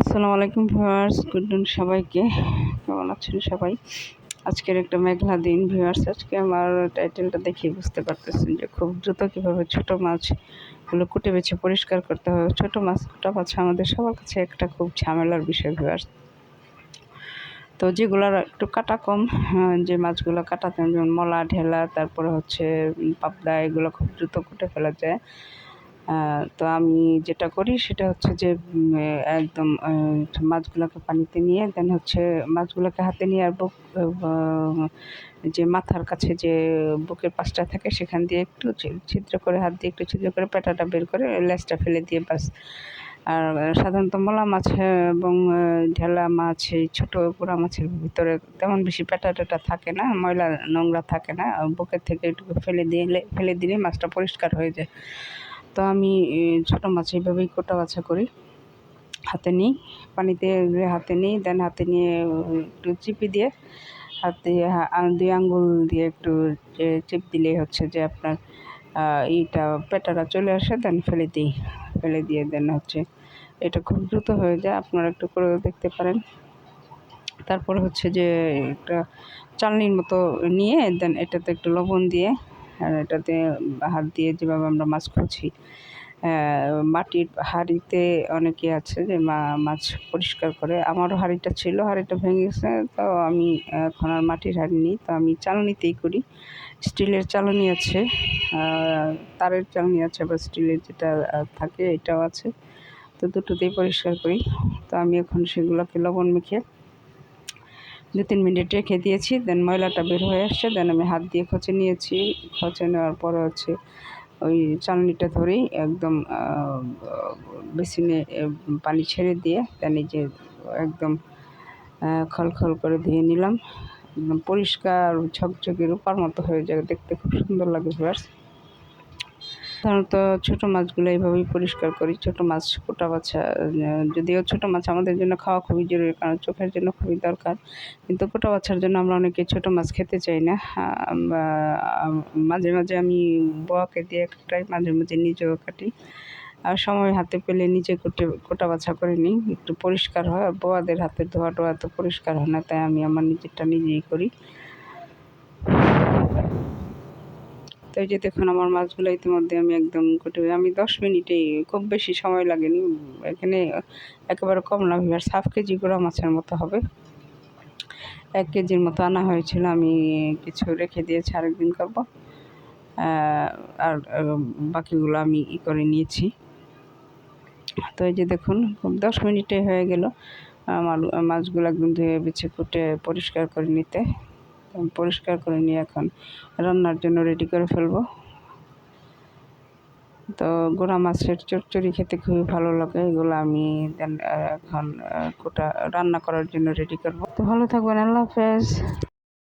আসসালামু আলাইকুম viewers, good নুন সবাইকে। কেমন আছেন সবাই? আজকের একটা মেঘলা দিন ভিউয়ার্স, আজকে আমার টাইটেলটা দেখে বুঝতে পারতেছেন যে খুব দ্রুত কীভাবে ছোট মাছগুলো কুটে বেছে পরিষ্কার করতে হবে। ছোট মাছ, কুটা বাছা আমাদের সবার কাছে একটা খুব ঝামেলার বিষয় ভিউয়ার্স। তো যেগুলোর একটু কাটা কম যে মাছগুলো কাটাতে যেমন মলা, ঢেলা, তারপরে হচ্ছে পাবদা, এগুলো খুব দ্রুত কুটে ফেলা যায়। তো আমি যেটা করি সেটা হচ্ছে যে একদম মাছগুলোকে পানিতে নিয়ে দেন হচ্ছে মাছগুলোকে হাতে নিয়ে আর বুক যে মাথার কাছে যে বুকের পাশটা থাকে, সেখান দিয়ে একটু ছিদ্র করে, হাত দিয়ে একটু ছিদ্র করে পেটাটা বের করে লেজটা ফেলে দিয়ে বাস আর সাধারণত মলা মাছ এবং ঢেলা মাছ, এই ছোটো পোড়া মাছের ভিতরে তেমন বেশি পেটা টেটা থাকে না, ময়লা নোংরা থাকে না, বুকের থেকে একটু ফেলে দিলে ফেলে দিলে মাছটা পরিষ্কার হয়ে যায়। তো আমি ছোটো মাছ এইভাবেই কোটা বাছা করি। হাতে নিই, পানিতে হাতে নিই, দেন হাতে নিয়ে একটু চিপি দিয়ে হাতে দুই আঙ্গুল দিয়ে একটু চিপ দিলেই হচ্ছে যে আপনার এইটা পেটাটা চলে আসে, দেন ফেলে দিই। ফেলে দিয়ে দেন হচ্ছে, এটা খুব দ্রুত হয়ে যায়, আপনারা একটু করে দেখতে পারেন। তারপর হচ্ছে যে, একটা চালনির মতো নিয়ে, দেন এটাতে একটু লবণ দিয়ে এটাতে হাত দিয়ে যেভাবে আমরা মাছ খুঁজি মাটির হাঁড়িতে অনেকে আছে যে মা, মাছ পরিষ্কার করে, আমারও হাঁড়িটা ছিল, হাঁড়িটা ভেঙে গেছে, তো আমি এখন আর মাটির হাঁড়ি নিই, তো আমি চালনিতেই করি। স্টিলের চালনি আছে তারের চালনি আছে বা স্টিলের যেটা থাকে এটাও আছে, তো দুটোতেই পরিষ্কার করি। তো আমি এখন সেগুলোকে লবণ মেখে দু তিন মিনিট রেখে দিয়েছি দেন ময়লাটা বের হয়ে আসছে দেন আমি হাত দিয়ে খচে নিয়েছি, খচে নেওয়ার পরে হচ্ছে ওই চালনিটা ধরেই একদম বেসিনে পানি ছেড়ে দিয়ে দেন যে একদম খল করে ধুয়ে নিলাম। একদম পরিষ্কার ঝকঝকে রূপার মতো হয়ে যায় দেখতে খুব সুন্দর লাগে ভিউয়ার্স সাধারণত ছোটো মাছগুলো এইভাবেই পরিষ্কার করি। ছোটো মাছ, কোটা বাছা যদিও ছোটো মাছ আমাদের জন্য খাওয়া খুবই জরুরি কারণ চোখের জন্য খুবই দরকার। কিন্তু কোটা বাছার জন্য আমরা অনেকে ছোটো মাছ খেতে চাই না। মাঝে মাঝে আমি বোয়াকে দিয়ে কাটাই মাঝে মাঝে নিজেও কাটি। আর সময় হাতে পেলে নিজে কুটে, কোটা বাছা করে নিই। একটু পরিষ্কার হয়। বোয়াদের হাতে ধোয়া টোয়া তো পরিষ্কার হয় না, তাই আমি আমার নিজেরটা নিজেই করি। তো এই যে দেখুন, আমার মাছগুলো ইতিমধ্যে আমি একদম কুটে, আমি দশ মিনিটেই খুব বেশি সময় লাগেনি। এখানে একেবারে কম না আর হাফ কেজি গোড়া মাছের মতো হবে। এক কেজির মতো আনা হয়েছিল, আমি কিছু রেখে দিয়েছি, আরেকদিন করব। আর বাকিগুলো আমি ই করে নিয়েছি। তো এই যে দেখুন, খুব দশ মিনিটে হয়ে গেল। আমার মাছগুলো একদম ধুয়ে বেছে কুটে পরিষ্কার করে নিতে। পরিষ্কার করে নিয়ে এখন রান্নার জন্য রেডি করে ফেলব। তো গোড়া মাছের চচ্চড়ি খেতে খুবই ভালো লাগে, এগুলো আমি এখন কোটা রান্না করার জন্য রেডি করব। তো ভালো থাকবেন, আল্লাহ হাফেজ।